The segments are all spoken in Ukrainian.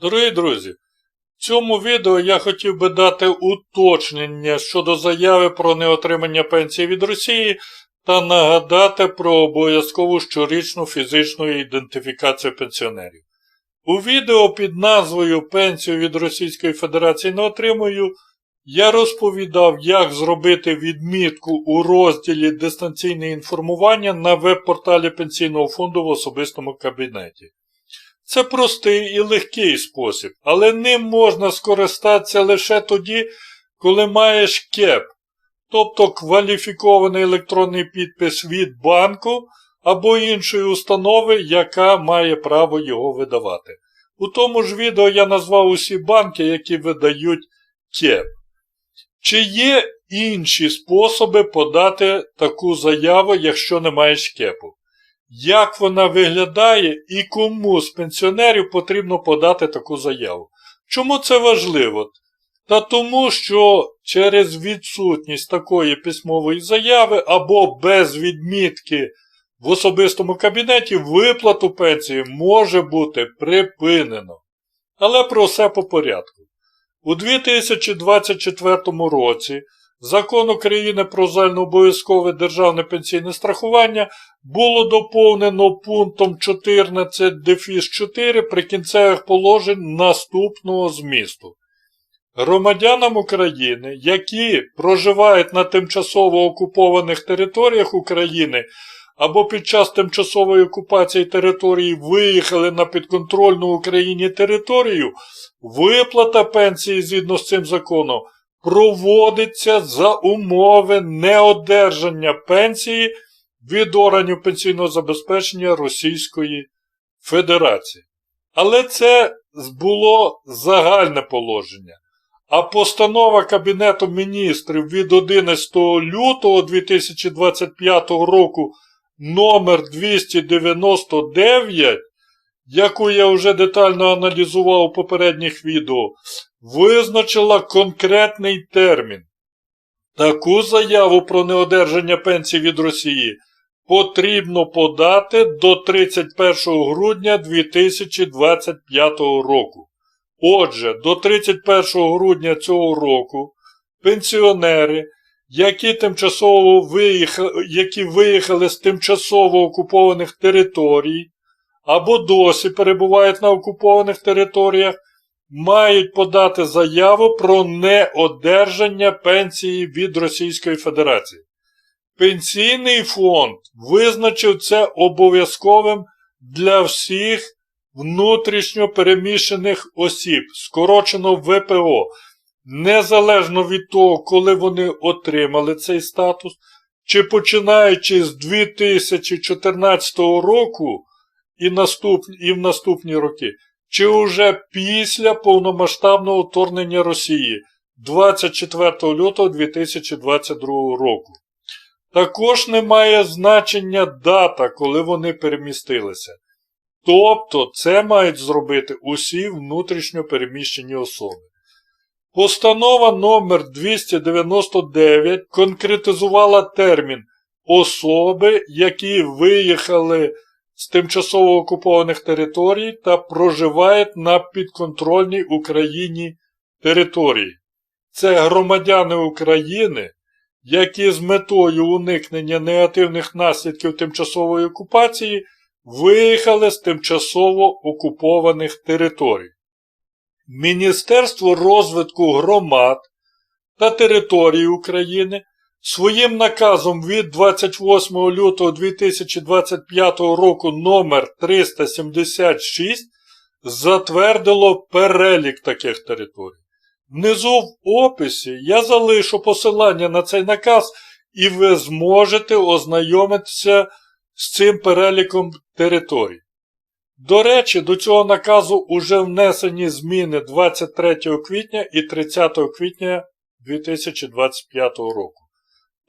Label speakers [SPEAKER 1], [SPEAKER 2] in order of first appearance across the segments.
[SPEAKER 1] Дорогі друзі, в цьому відео я хотів би дати уточнення щодо заяви про неотримання пенсії від Росії та нагадати про обов'язкову щорічну фізичну ідентифікацію пенсіонерів. У відео під назвою Пенсію від Російської Федерації не отримую я розповідав, як зробити відмітку у розділі дистанційне інформування на веб-порталі Пенсійного фонду в особистому кабінеті. Це простий і легкий спосіб, але ним можна скористатися лише тоді, коли маєш КЕП, тобто кваліфікований електронний підпис від банку або іншої установи, яка має право його видавати. У тому ж відео я назвав усі банки, які видають КЕП. Чи є інші способи подати таку заяву, якщо не маєш кепу? Як вона виглядає і кому з пенсіонерів потрібно подати таку заяву? Чому це важливо? Та тому, що через відсутність такої письмової заяви або без відмітки в особистому кабінеті виплату пенсії може бути припинено. Але про все по порядку. У 2024 році Закон України про загальнообов'язкове державне пенсійне страхування було доповнено пунктом 14 дефіс 4 прикінцевих положень наступного змісту. Громадянам України, які проживають на тимчасово окупованих територіях України або під час тимчасової окупації території виїхали на підконтрольну Україні територію, виплата пенсії згідно з цим законом проводиться за умови неодержання пенсії від органів пенсійного забезпечення Російської Федерації. Але це було загальне положення. А постанова Кабінету міністрів від 11 лютого 2025 року номер 299, яку я вже детально аналізував у попередніх відео, визначила конкретний термін. Таку заяву про неодержання пенсії від Росії потрібно подати до 31 грудня 2025 року. Отже, до 31 грудня цього року пенсіонери, які тимчасово виїхали, які виїхали з тимчасово окупованих територій або досі перебувають на окупованих територіях, мають подати заяву про неодержання пенсії від Російської Федерації. Пенсійний фонд визначив це обов'язковим для всіх внутрішньо переміщених осіб, скорочено ВПО, незалежно від того, коли вони отримали цей статус, чи починаючи з 2014 року і, наступ, і в наступні роки, чи уже після повномасштабного вторгнення Росії 24 лютого 2022 року. Також не має значення дата, коли вони перемістилися. Тобто це мають зробити усі внутрішньо переміщені особи. Постанова номер 299 конкретизувала термін особи, які виїхали з тимчасово окупованих територій та проживають на підконтрольній Україні території. Це громадяни України, які з метою уникнення негативних наслідків тимчасової окупації виїхали з тимчасово окупованих територій. Міністерство розвитку громад та територій України своїм наказом від 28 лютого 2025 року номер 376 затвердило перелік таких територій. Внизу в описі я залишу посилання на цей наказ, і ви зможете ознайомитися з цим переліком територій. До речі, до цього наказу уже внесені зміни 23 квітня і 30 квітня 2025 року.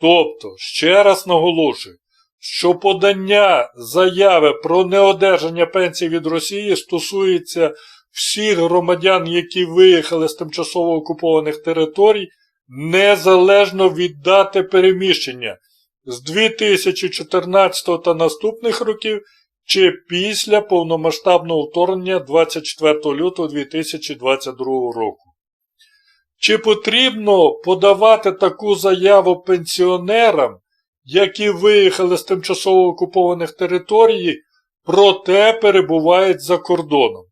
[SPEAKER 1] Тобто, ще раз наголошую, що подання заяви про неодержання пенсії від Росії стосується всіх громадян, які виїхали з тимчасово окупованих територій, незалежно від дати переміщення з 2014 та наступних років чи після повномасштабного вторгнення 24 лютого 2022 року. Чи потрібно подавати таку заяву пенсіонерам, які виїхали з тимчасово окупованих територій, проте перебувають за кордоном?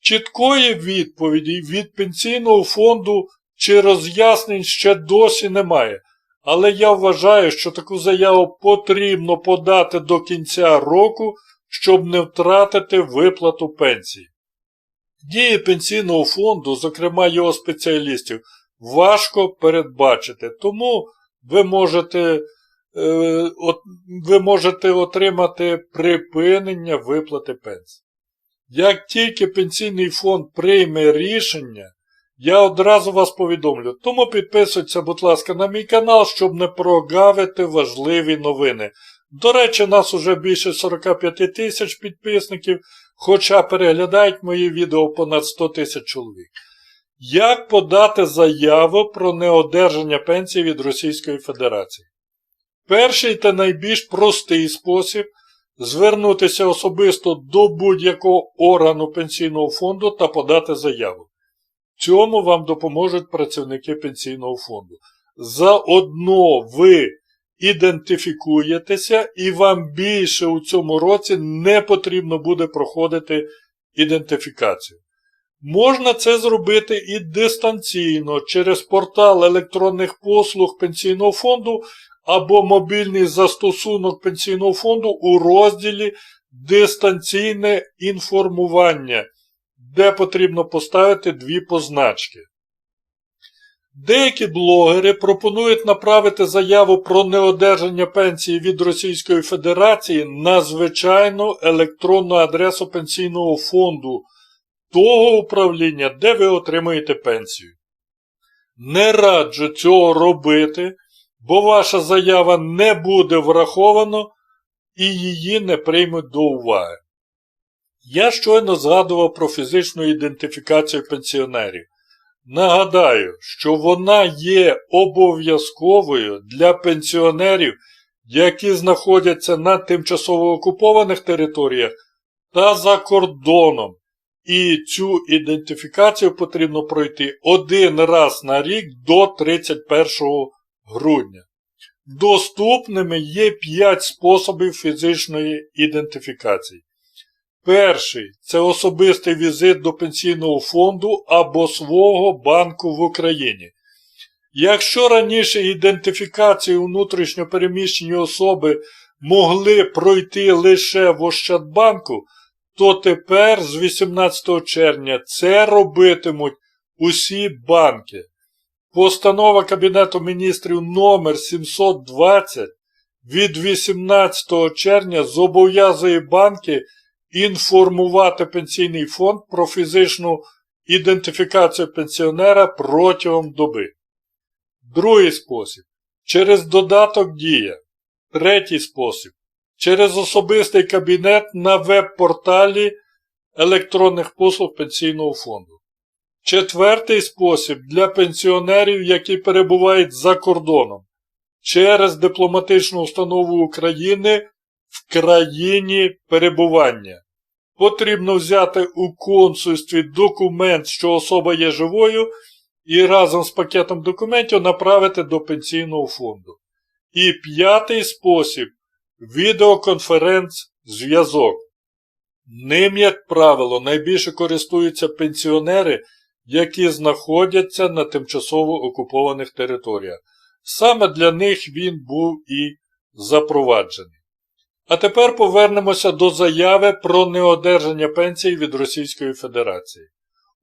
[SPEAKER 1] Чіткої відповіді від пенсійного фонду чи роз'яснень ще досі немає. Але я вважаю, що таку заяву потрібно подати до кінця року, щоб не втратити виплату пенсії. Дії пенсійного фонду, зокрема його спеціалістів, важко передбачити, тому ви можете, е, ви можете отримати припинення виплати пенсії. Як тільки пенсійний фонд прийме рішення, я одразу вас повідомлю. Тому підписуйтесь, будь ласка, на мій канал, щоб не прогавити важливі новини. До речі, нас уже більше 45 тисяч підписників, хоча переглядають мої відео понад 100 тисяч чоловік. Як подати заяву про неодержання пенсії від Російської Федерації? Перший та найбільш простий спосіб звернутися особисто до будь-якого органу пенсійного фонду та подати заяву. Цьому вам допоможуть працівники пенсійного фонду. Заодно ви ідентифікуєтеся і вам більше у цьому році не потрібно буде проходити ідентифікацію. Можна це зробити і дистанційно через портал електронних послуг пенсійного фонду або мобільний застосунок пенсійного фонду у розділі Дистанційне інформування, де потрібно поставити дві позначки. Деякі блогери пропонують направити заяву про неодержання пенсії від Російської Федерації на звичайну електронну адресу пенсійного фонду того управління, де ви отримуєте пенсію. Не раджу цього робити, бо ваша заява не буде враховано і її не приймуть до уваги. Я щойно згадував про фізичну ідентифікацію пенсіонерів. Нагадаю, що вона є обов'язковою для пенсіонерів, які знаходяться на тимчасово окупованих територіях та за кордоном. І цю ідентифікацію потрібно пройти один раз на рік до 31 грудня. Доступними є 5 способів фізичної ідентифікації. Перший це особистий візит до пенсійного фонду або свого банку в Україні. Якщо раніше ідентифікацію внутрішньопереміщені особи могли пройти лише в Ощадбанку, то тепер з 18 червня це робитимуть усі банки. Постанова Кабінету міністрів номер 720 від 18 червня зобов'язує банки інформувати пенсійний фонд про фізичну ідентифікацію пенсіонера протягом доби. Другий спосіб. Через додаток Дія. Третій спосіб. Через особистий кабінет на веб-порталі електронних послуг пенсійного фонду. Четвертий спосіб для пенсіонерів, які перебувають за кордоном. Через дипломатичну установу України в країні перебування. Потрібно взяти у консульстві документ, що особа є живою, і разом з пакетом документів направити до пенсійного фонду. І п'ятий спосіб відеоконференц-зв'язок. Ним, як правило, найбільше користуються пенсіонери, які знаходяться на тимчасово окупованих територіях. Саме для них він був і запроваджений. А тепер повернемося до заяви про неодержання пенсій від Російської Федерації.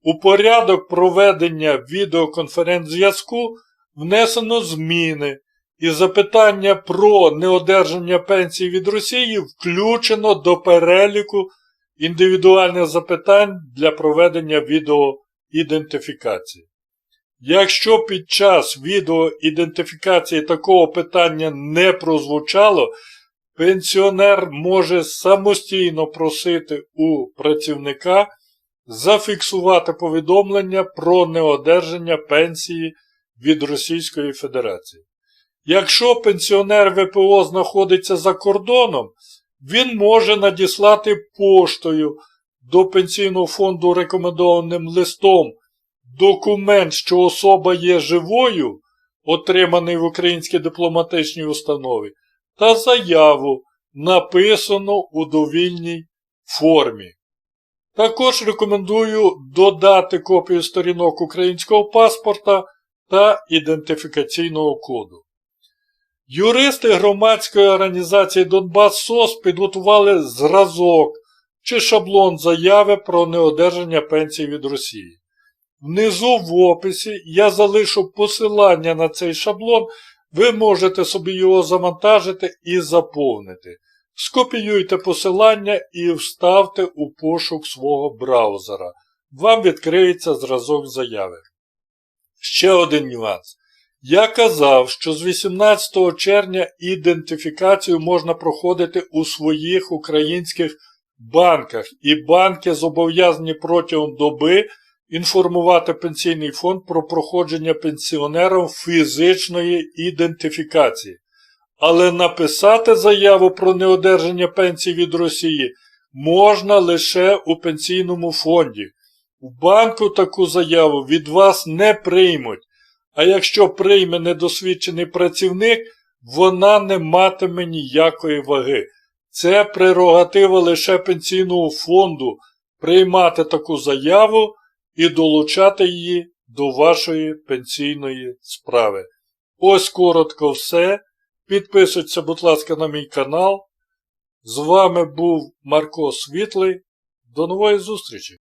[SPEAKER 1] У порядок проведення відеоконференц-зв'язку внесено зміни, і запитання про неодержання пенсій від Росії включено до переліку індивідуальних запитань для проведення відеоідентифікації. Якщо під час відеоідентифікації такого питання не прозвучало, пенсіонер може самостійно просити у працівника зафіксувати повідомлення про неодержання пенсії від Російської Федерації. Якщо пенсіонер ВПО знаходиться за кордоном він може надіслати поштою до пенсійного фонду рекомендованим листом документ, що особа є живою, отриманий в українській дипломатичній установі, та заяву, написану у довільній формі. Також рекомендую додати копію сторінок українського паспорта та ідентифікаційного коду. Юристи громадської організації Донбас СОС підготували зразок чи шаблон заяви про неодержання пенсії від Росії. Внизу в описі я залишу посилання на цей шаблон, ви можете собі його завантажити і заповнити. Скопіюйте посилання і вставте у пошук свого браузера. Вам відкриється зразок заяви. Ще один нюанс. Я казав, що з 18 червня ідентифікацію можна проходити у своїх українських банках, і банки зобов'язані протягом доби інформувати пенсійний фонд про проходження пенсіонером фізичної ідентифікації. Але написати заяву про неодержання пенсії від Росії можна лише у пенсійному фонді. У банку таку заяву від вас не приймуть, а якщо прийме недосвідчений працівник, вона не матиме ніякої ваги. Це прерогатива лише пенсійного фонду приймати таку заяву і долучати її до вашої пенсійної справи. Ось коротко все. Підписуйтеся, будь ласка, на мій канал. З вами був Марко Світлий. До нової зустрічі!